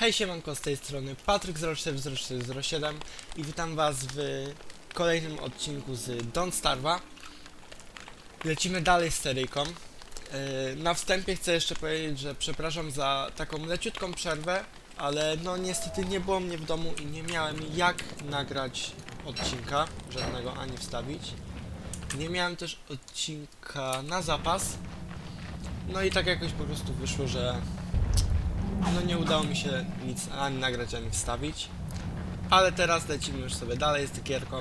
Hej siemanko, z tej strony Patryk040407 i witam was w kolejnym odcinku z Don't Starva. Lecimy dalej z seryjką. Yy, Na wstępie chcę jeszcze powiedzieć, że przepraszam za taką leciutką przerwę, ale no niestety nie było mnie w domu i nie miałem jak nagrać odcinka, żadnego ani wstawić. Nie miałem też odcinka na zapas. No i tak jakoś po prostu wyszło, że no nie udało mi się nic ani nagrać, ani wstawić. Ale teraz lecimy już sobie dalej z gierką.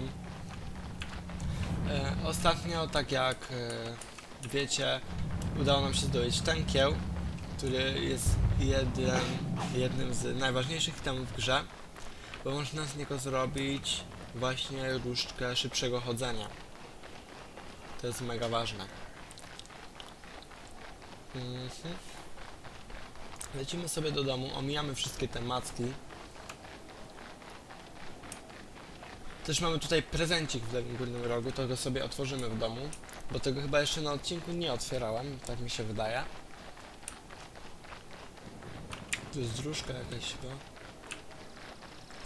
E, ostatnio, tak jak e, wiecie, udało nam się zdobyć ten kieł, który jest jednym z najważniejszych itemów w grze, bo można z niego zrobić właśnie różdżkę szybszego chodzenia. To jest mega ważne. Mhm. Lecimy sobie do domu, omijamy wszystkie te macki. Też mamy tutaj prezencik w lewym górnym rogu, to go sobie otworzymy w domu, bo tego chyba jeszcze na odcinku nie otwierałem, tak mi się wydaje. Tu jest dróżka jakaś chyba.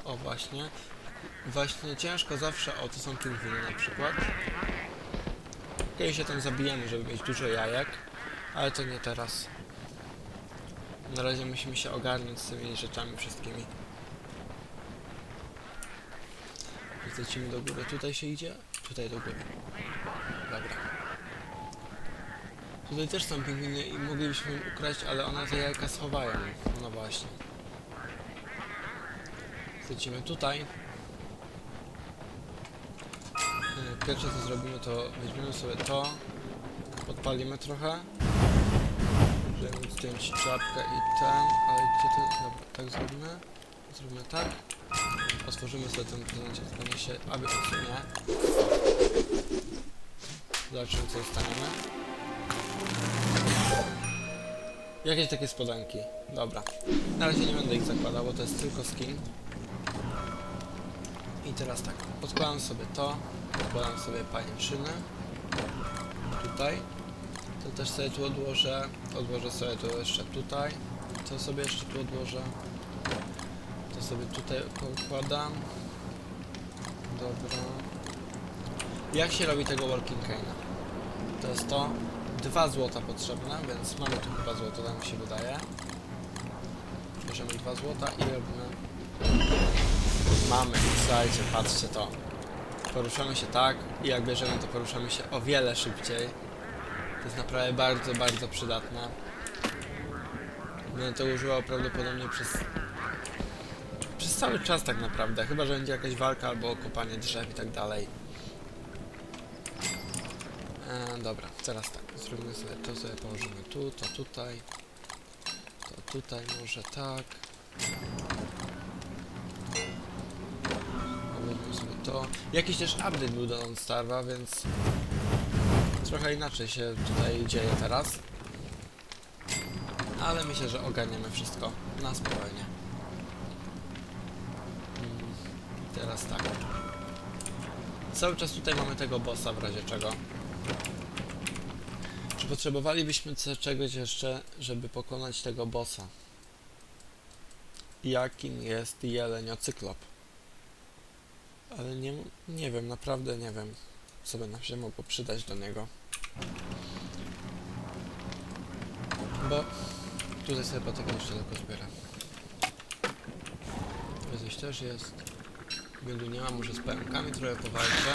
O właśnie. Właśnie ciężko zawsze, o tu są pingwiny na przykład. Kiedyś się tam zabijemy, żeby mieć dużo jajek, ale to nie teraz. Na razie musimy się ogarnąć z tymi rzeczami wszystkimi. Lecimy do góry. Tutaj się idzie? Tutaj do góry. Dobra. Tutaj też są pingwiny i moglibyśmy ukraść, ale one te jajka schowają. No właśnie. Lecimy tutaj. E, Pierwsze co zrobimy to weźmiemy sobie to, podpalimy trochę móc zdjąć czapkę i ten, ale gdzie to, dobra, tak zrobimy, zrobimy tak, otworzymy sobie ten prezencik, tylko się, aby odsunie, zobaczymy co dostaniemy. Jakieś takie spodanki, dobra, na razie nie będę ich zakładał, bo to jest tylko skin. I teraz tak, podkładam sobie to, podkładam sobie pajęczynę, tutaj, to też sobie tu odłożę. Odłożę sobie to jeszcze tutaj. To sobie jeszcze tu odłożę. To sobie tutaj układam. Dobra. Jak się robi tego Walking Cane'a? To jest to. Dwa złota potrzebne, więc mamy tu chyba złoto, tak mi się wydaje. Bierzemy dwa złota i robimy... Mamy, słuchajcie, patrzcie to. Poruszamy się tak i jak bierzemy to poruszamy się o wiele szybciej. To jest naprawdę bardzo, bardzo przydatne. Będę to używał prawdopodobnie przez... Przez cały czas tak naprawdę, chyba że będzie jakaś walka albo kopanie drzew i tak dalej. E, dobra, teraz tak, zrobimy sobie to, sobie położymy tu, to tutaj. To tutaj może tak. Weźmiemy sobie to. Jakiś też update był do Starva, więc trochę inaczej się tutaj dzieje teraz. Ale myślę, że ogarniemy wszystko na spokojnie. Mm, i Teraz tak. Cały czas tutaj mamy tego bossa w razie czego. Czy potrzebowalibyśmy czegoś jeszcze, żeby pokonać tego bossa? Jakim jest jeleniocyklop? Ale nie, nie wiem, naprawdę nie wiem, co by nam się mogło przydać do niego. Bo tutaj sobie patykę jeszcze tylko zbiorę. Coś też jest. Miodu nie ma, może z pająkami trochę powalczę.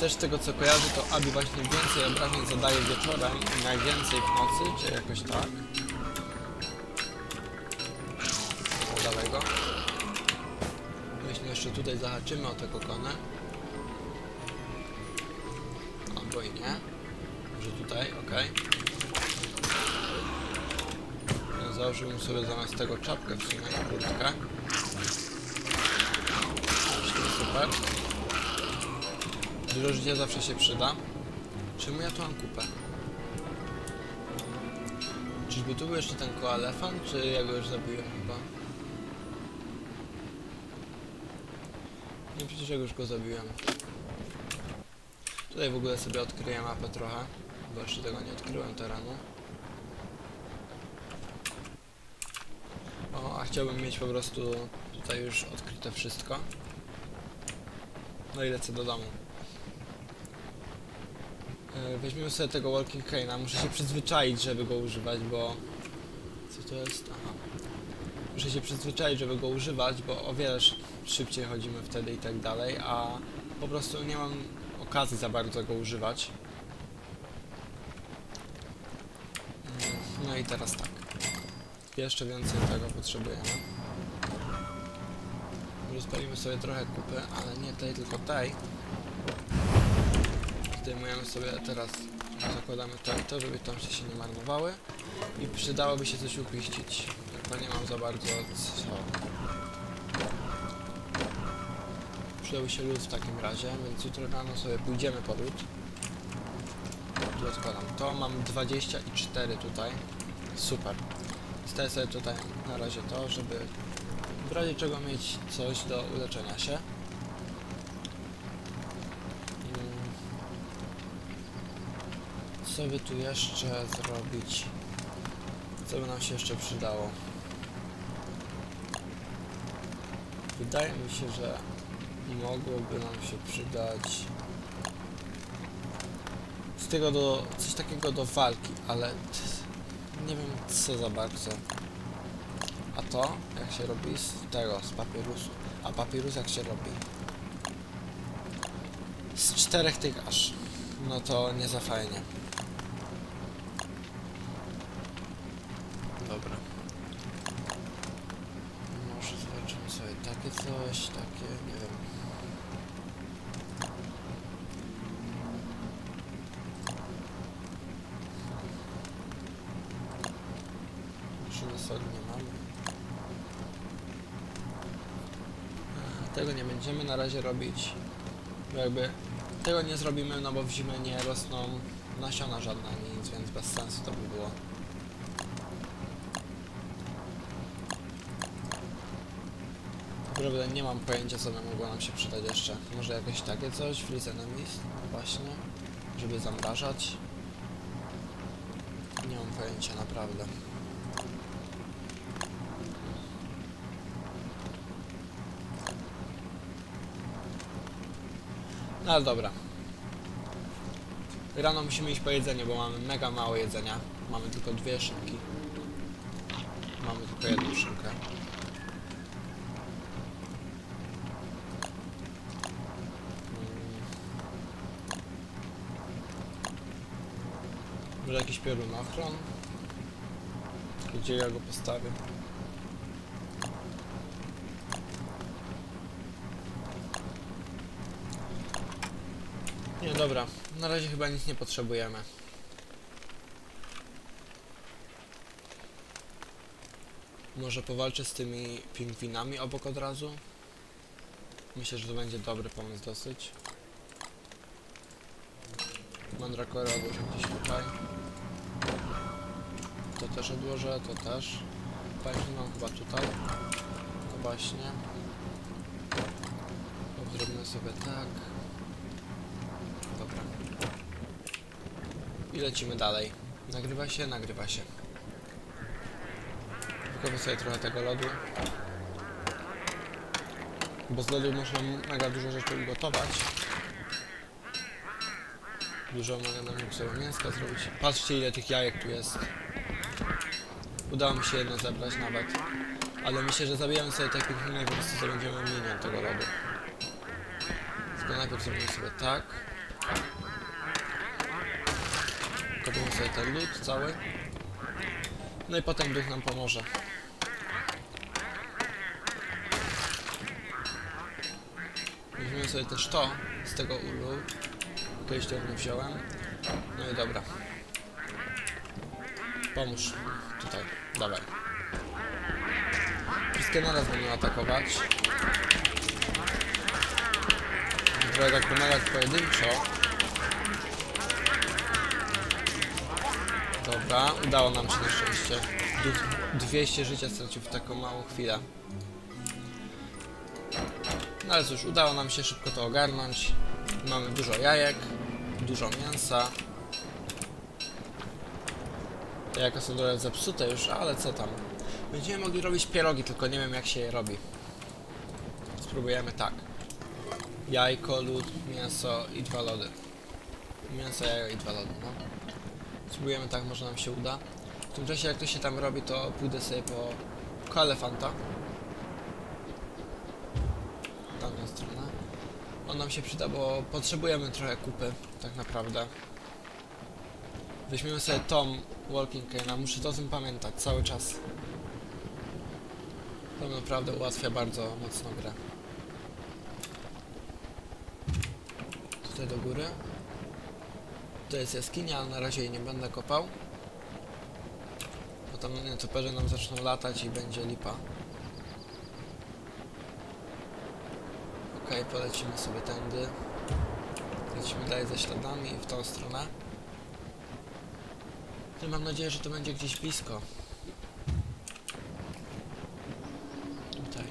Też z tego co kojarzę, to Abi właśnie więcej obrażeń zadaje wieczorem i najwięcej w nocy, czy jakoś tak. Tutaj zahaczymy o te kokony. Albo i nie. Może tutaj, ok. Założyłem sobie zamiast tego czapkę w sumie kurtkę. Super. Dużo życia zawsze się przyda. Czemu ja tu mam kupę? Czyżby tu był jeszcze ten koalefant, czy ja go już zabiłem chyba? Nie, przecież ja już go zabiłem. Tutaj w ogóle sobie odkryję mapę trochę, bo jeszcze tego nie odkryłem terenu. O, a chciałbym mieć po prostu tutaj już odkryte wszystko. No i lecę do domu. E, Weźmiemy sobie tego Walking Cane'a. Muszę się przyzwyczaić, żeby go używać, bo... Co to jest? Aha. Muszę się przyzwyczaić, żeby go używać, bo o wiele sz- szybciej chodzimy wtedy i tak dalej, a po prostu nie mam okazji za bardzo go używać. No i teraz tak. Jeszcze więcej tego potrzebujemy. Rozpalimy sobie trochę kupy, ale nie tej, tylko tej. Zdejmujemy sobie teraz, zakładamy to i to, żeby tam się nie marnowały. I przydałoby się coś upiścić. Tylko nie mam za bardzo co. Przydałby się lód w takim razie, więc jutro rano sobie pójdziemy po lód. Tu odkładam to, mam 24 tutaj. Super. Staję sobie tutaj na razie to, żeby w razie czego mieć coś do uleczenia się. Mm. Co by tu jeszcze zrobić? Co by nam się jeszcze przydało? Wydaje mi się, że mogłoby nam się przydać z tego do, coś takiego do walki, ale nie wiem co za bardzo. A to jak się robi z tego, z papierusu. A papierus jak się robi? Z czterech tych aż. No to nie za fajnie. Dobra. Może zobaczymy sobie takie coś, takie, nie wiem. Maszyny soli nie mamy. Tego nie będziemy na razie robić. Jakby tego nie zrobimy, no bo w zimę nie rosną nasiona żadne nic, więc bez sensu to by było. Naprawdę nie mam pojęcia co by mogło nam się przydać jeszcze. Może jakieś takie coś, freeze enemies, właśnie, żeby zamrażać. Nie mam pojęcia naprawdę. No ale dobra. Rano musimy iść po jedzenie, bo mamy mega mało jedzenia. Mamy tylko dwie szynki. Mamy tylko jedną szynkę. Może jakiś piorunochron? Gdzie ja go postawię? Nie, dobra. Na razie chyba nic nie potrzebujemy. Może powalczę z tymi pingwinami obok od razu? Myślę, że to będzie dobry pomysł dosyć. Mandrakorę odłożę gdzieś tutaj. To też odłożę, to też. Pędzli mam chyba tutaj. No właśnie. Zrobimy sobie tak. Dobra. I lecimy dalej. Nagrywa się, nagrywa się. Wykopię sobie trochę tego lodu. Bo z lodu można mega dużo rzeczy ugotować. Dużo mogę na sobie mięska zrobić. Patrzcie ile tych jajek tu jest. Udało mi się jedno zebrać nawet. Ale myślę, że zabijamy sobie pingwiny i po prostu zdobędziemy minion tego lodu. Tylko najpierw zrobimy sobie tak. Kopimy sobie ten lód cały. No i potem duch nam pomoże. Weźmiemy sobie też to z tego ulu. Kiedyś to nie wziąłem. No i dobra. Pomóż. Tutaj. Dawaj. Wszystkie naraz będą atakować. Trochę tak pomagać pojedynczo. Dobra, udało nam się na szczęście. Duch 200 życia stracił w taką małą chwilę. No ale cóż, udało nam się szybko to ogarnąć. Mamy dużo jajek. dużo mięsa. Te jajka są trochę zepsute już, ale co tam. Będziemy mogli robić pierogi, tylko nie wiem jak się je robi. Spróbujemy tak. Jajko, lód, mięso i dwa lody. Mięso, jajo i dwa lody, no. Spróbujemy tak, może nam się uda. W tym czasie jak to się tam robi, to pójdę sobie po kalefanta. Tamtą stronę. On nam się przyda, bo potrzebujemy trochę kupy, tak naprawdę. Weźmiemy sobie Tom Walking Cane'a, muszę to o tym pamiętać cały czas. To naprawdę ułatwia bardzo mocno grę. Tutaj do góry. To jest jaskinia, ale na razie jej nie będę kopał. Bo tam nietoperze nam zaczną latać i będzie lipa. Okej, polecimy sobie tędy. Lecimy dalej ze śladami w tą stronę. Mam nadzieję, że to będzie gdzieś blisko. Tutaj.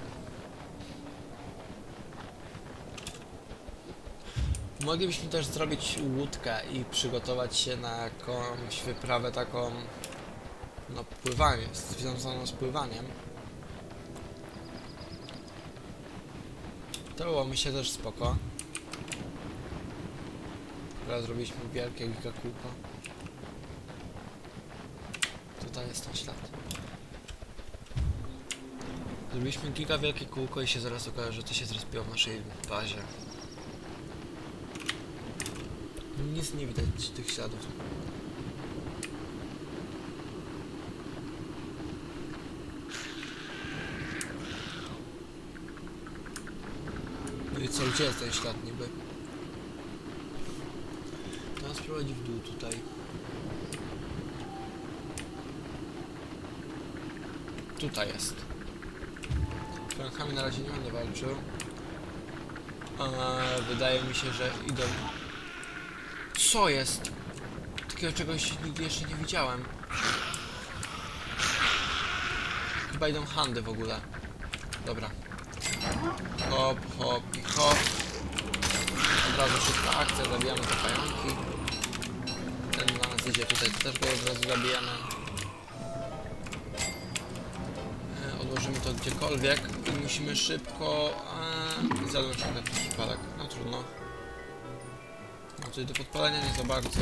Moglibyśmy też zrobić łódkę i przygotować się na jakąś wyprawę taką, no pływanie, związaną z pływaniem. To było mi się też spoko. Teraz zrobiliśmy wielkie gigakółko. Tutaj jest ten ślad. Zrobiliśmy giga wielkie kółko i się zaraz okaże, że to się zrespiło w naszej bazie. Nic nie widać tych śladów. No i co, gdzie jest ten ślad niby? Teraz prowadzi w dół tutaj. Tutaj jest. Pękami na razie nie będę walczył. Eee, wydaje mi się, że idą... Co jest? Takiego czegoś nigdy jeszcze nie widziałem. Chyba idą handy w ogóle. Dobra. Hop, hop i hop. Od razu szybka akcja, zabijamy te pająki. Ten na nas idzie tutaj, też go od razu zabijamy. Odłożymy to gdziekolwiek i musimy szybko... E, zjadłem trochę przypadek, no trudno. No tutaj do podpalenia nie za bardzo.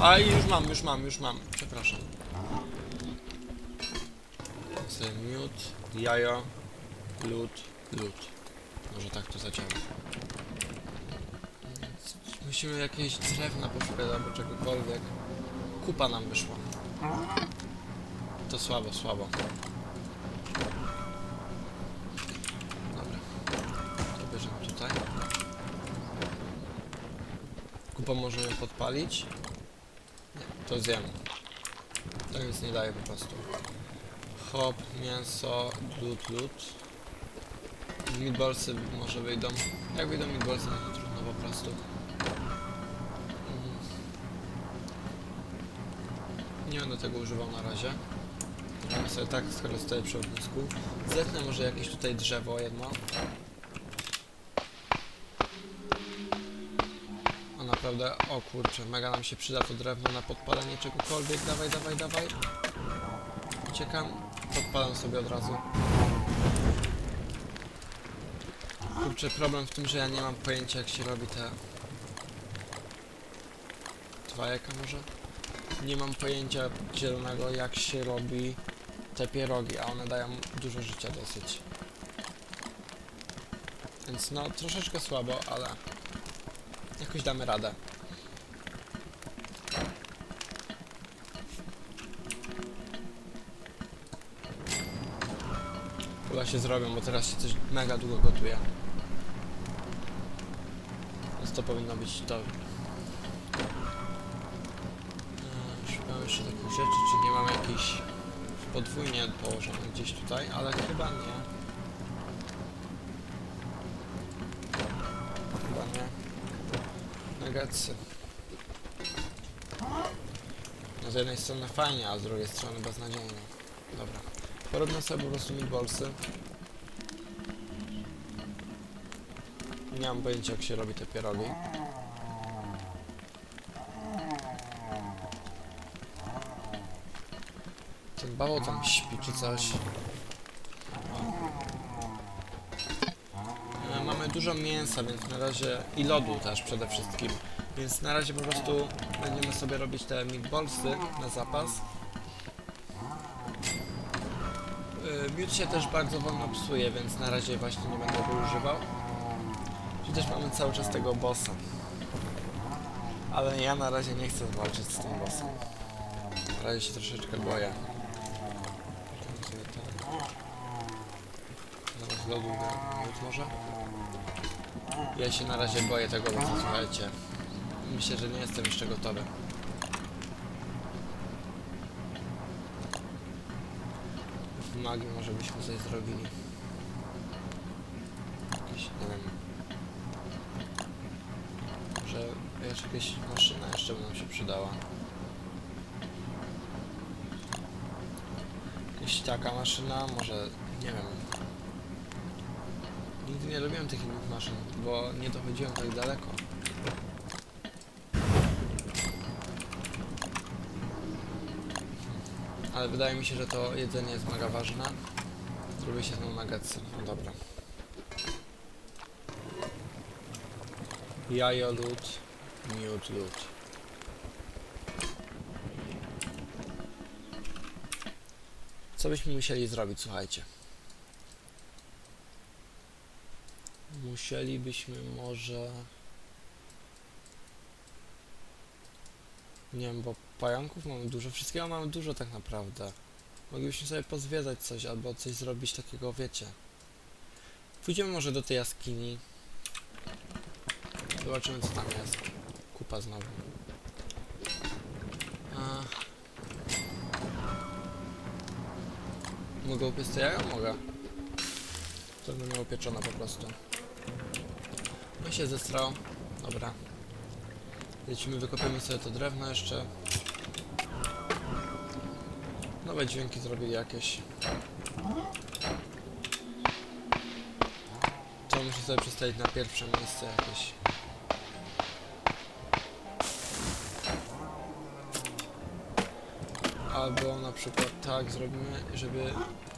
A i już mam, już mam, już mam. Przepraszam. Sobie miód, jajo, lód, lód. Może tak to zadziała. Musimy jakieś drewna poszukać albo czegokolwiek. Kupa nam wyszła. To słabo, słabo. Kupa możemy podpalić. Nie, to zjemy. To nic nie daje po prostu. Hop, mięso, lód, lód. Meatballsy może wyjdą. Jak wyjdą meatballsy, no trudno po prostu. Mhm. Nie będę tego używał na razie. Zrobimy sobie tak, skoro stoję przy ognisku. Zetnę może jakieś tutaj drzewo jedno. Naprawdę, o kurczę, mega nam się przyda to drewno na podpalenie czegokolwiek. Dawaj, dawaj, dawaj. Uciekam, podpalam sobie od razu. Kurczę, problem w tym, że ja nie mam pojęcia jak się robi te... Dwa jajka może? Nie mam pojęcia zielonego jak się robi te pierogi, a one dają dużo życia dosyć. Więc no, troszeczkę słabo, ale jakoś damy radę. Chyba się zrobią, bo teraz się coś mega długo gotuje. Więc to powinno być. Eee, Szukam jeszcze takich rzeczy, czy nie mamy jakiejś podwójnie położone gdzieś tutaj, ale chyba nie. No z jednej strony fajnie, a z drugiej strony beznadziejnie. Dobra. Porobimy sobie po prostu meatballsy. Nie mam pojęcia jak się robi te pierogi. Ten bało tam śpi czy coś. Dużo mięsa, więc na razie i lodu też przede wszystkim. Więc na razie po prostu będziemy sobie robić te meatballsy na zapas. Yy, Miód się też bardzo wolno psuje, więc na razie właśnie nie będę go używał. Przecież mamy cały czas tego bossa. Ale ja na razie nie chcę walczyć z tym bossem. Na razie się troszeczkę boję. Zaraz lodu miód może? Ja się na razie boję tego bossa, słuchajcie. Myślę, że nie jestem jeszcze gotowy. W magii może byśmy coś zrobili. Jakieś, nie wiem. Może jeszcze jakaś maszyna jeszcze by nam się przydała. Jakaś taka maszyna, może, nie wiem. Nigdy nie lubiłem tych innych maszyn, bo nie dochodziłem tak daleko. Ale wydaje mi się, że to jedzenie jest mega ważne. Zrobię się znowu nuggetsy. No dobra. Jajo lód, miód lód. Co byśmy musieli zrobić, słuchajcie? Musielibyśmy może... Nie wiem, bo pająków mamy dużo, wszystkiego mamy dużo tak naprawdę. Moglibyśmy sobie pozwiedzać coś, albo coś zrobić takiego, wiecie. Pójdziemy może do tej jaskini. Zobaczymy co tam jest. Kupa znowu. A... Mogę upiec to jajo? Mogę. To będę miał pieczone po prostu. No się zestrał. Dobra. Lecimy, wykopiemy sobie to drewno jeszcze. Nowe dźwięki zrobili jakieś. To muszę sobie przestawić na pierwsze miejsce jakieś. Albo na przykład tak zrobimy, żeby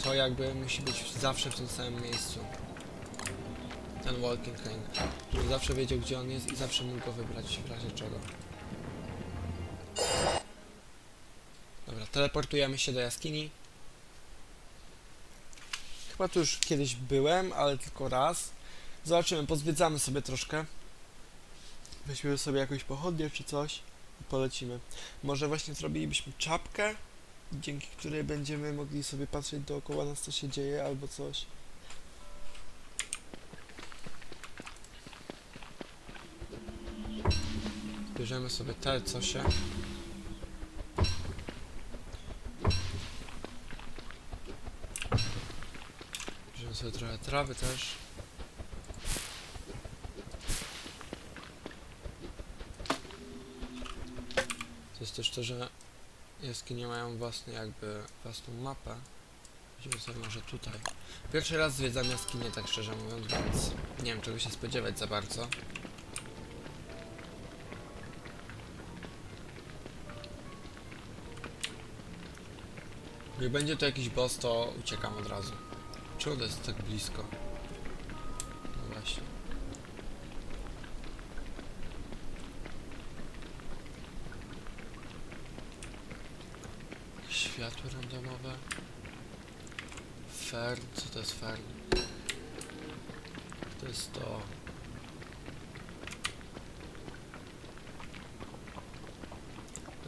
to jakby musi być zawsze w tym samym miejscu. Ten walking cane. Żeby zawsze wiedział gdzie on jest i zawsze mógł go wybrać w razie czego. Dobra, teleportujemy się do jaskini. Chyba tu już kiedyś byłem, ale tylko raz. Zobaczymy, pozwiedzamy sobie troszkę. Weźmiemy sobie jakąś pochodnię czy coś i polecimy. Może właśnie zrobilibyśmy czapkę, dzięki której będziemy mogli sobie patrzeć dookoła nas co się dzieje albo coś. Bierzemy sobie te co się. Bierzemy sobie trochę trawy też. To jest też to, że jaskinie mają własny jakby własną mapę. Idziemy sobie może tutaj. Pierwszy raz zwiedzam jaskinię, tak szczerze mówiąc, więc nie wiem czego się spodziewać za bardzo. Jak będzie to jakiś boss, to uciekam od razu. Czemu jest tak blisko? No właśnie. Światło randomowe. Fern, co to jest fern? To jest to.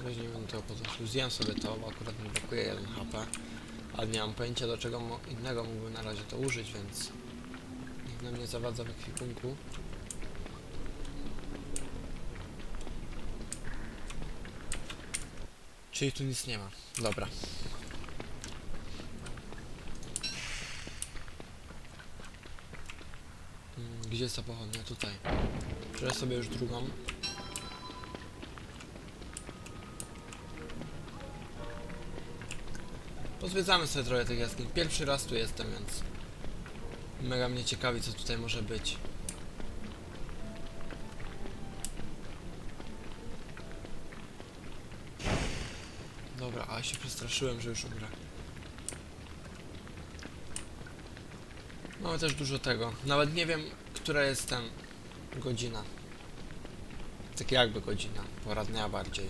Nie będę tego podnosił. Zjem sobie to, bo akurat mi brakuje 1 HP. Ale nie mam pojęcia do czego innego mógłbym na razie to użyć, więc nikt nam nie zawadza w ekwipunku. Czyli tu nic nie ma. Dobra. Mm, Gdzie jest ta pochodnia? Tutaj. Biorę sobie już drugą. Pozwiedzamy sobie trochę tych jaskiń. Pierwszy raz tu jestem, więc... Mega mnie ciekawi, co tutaj może być. Dobra, a się przestraszyłem, że już umrę. Mamy też dużo tego. Nawet nie wiem, która jest ten godzina. Tak jakby godzina, pora dnia bardziej.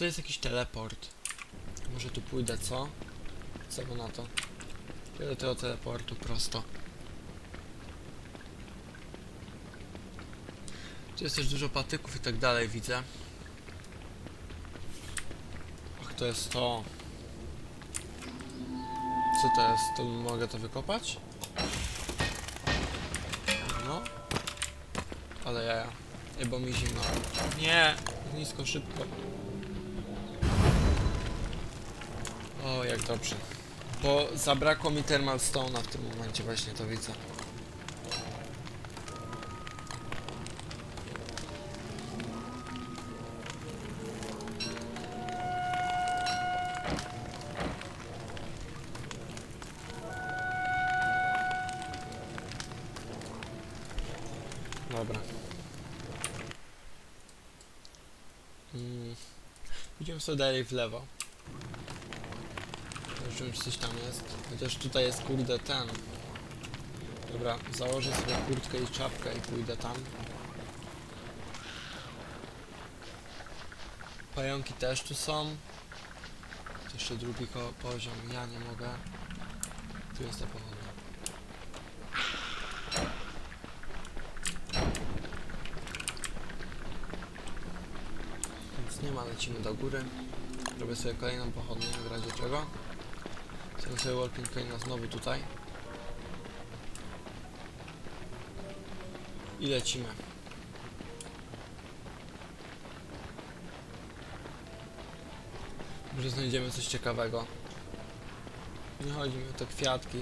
To jest jakiś teleport? Może tu pójdę, co? Co by na to? Pójdę do tego teleportu prosto. Tu jest też dużo patyków i tak dalej, widzę. Ach, to jest to. Co to jest? To mogę to wykopać? No. Ale ja. Nie, bo mi zimno. Nie! Nisko, szybko. O, jak dobrze. Bo zabrakło mi Thermal Stone'a w tym momencie, właśnie to widzę. Dobra. Mm. Idziemy sobie dalej w lewo. Zobaczymy, czy coś tam jest. Chociaż tutaj jest kurde ten. Dobra, założę sobie kurtkę i czapkę i pójdę tam. Pająki też tu są. Jeszcze drugi poziom. Ja nie mogę. Tu jest ta pochodnia. Więc nie ma, lecimy do góry. Robię sobie kolejną pochodnię, w razie czego. Chcę sobie Walking Coina znowu tutaj. I lecimy. Może znajdziemy coś ciekawego. Nie chodzi mi o te kwiatki.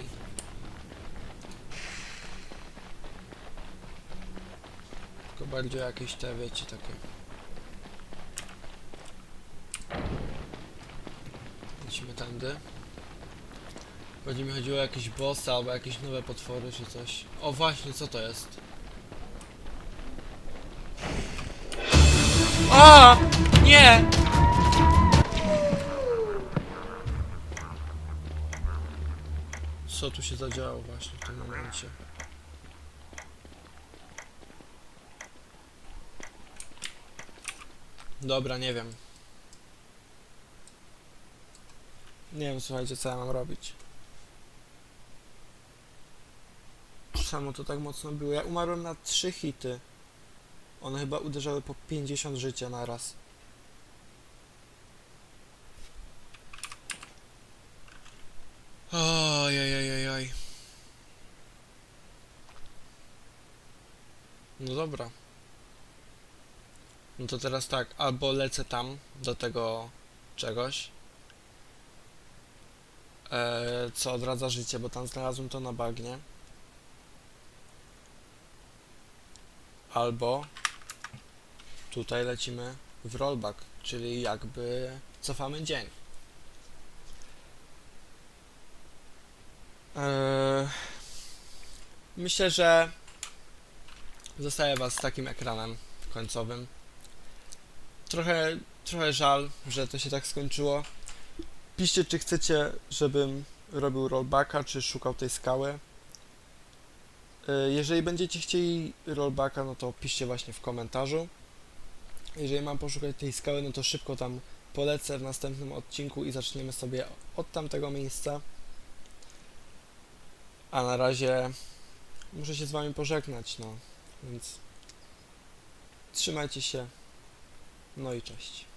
Tylko bardziej jakieś te, wiecie, takie... Lecimy tędy. Będzie mi chodziło o jakieś bossy albo jakieś nowe potwory czy coś. O właśnie, co to jest? A! Nie! Co tu się zadziało właśnie w tym momencie? Dobra, nie wiem. Nie wiem, słuchajcie, co ja mam robić. Czemu to tak mocno było? Ja umarłem na trzy hity. One chyba uderzały po 50 życia na raz. Ojej. No dobra. No to teraz tak, albo lecę tam do tego czegoś, e, co odradza życie, bo tam znalazłem to na bagnie. Albo tutaj lecimy w rollback, czyli jakby cofamy dzień. Eee, myślę, że zostaję Was z takim ekranem końcowym. Trochę, trochę żal, że to się tak skończyło. Piszcie, czy chcecie, żebym robił rollbacka, czy szukał tej skały. E, Jeżeli będziecie chcieli rollbacka, no to piszcie właśnie w komentarzu. Jeżeli mam poszukać tej skały, no to szybko tam polecę w następnym odcinku i zaczniemy sobie od tamtego miejsca. A na razie muszę się z wami pożegnać, no. Więc trzymajcie się. No i cześć.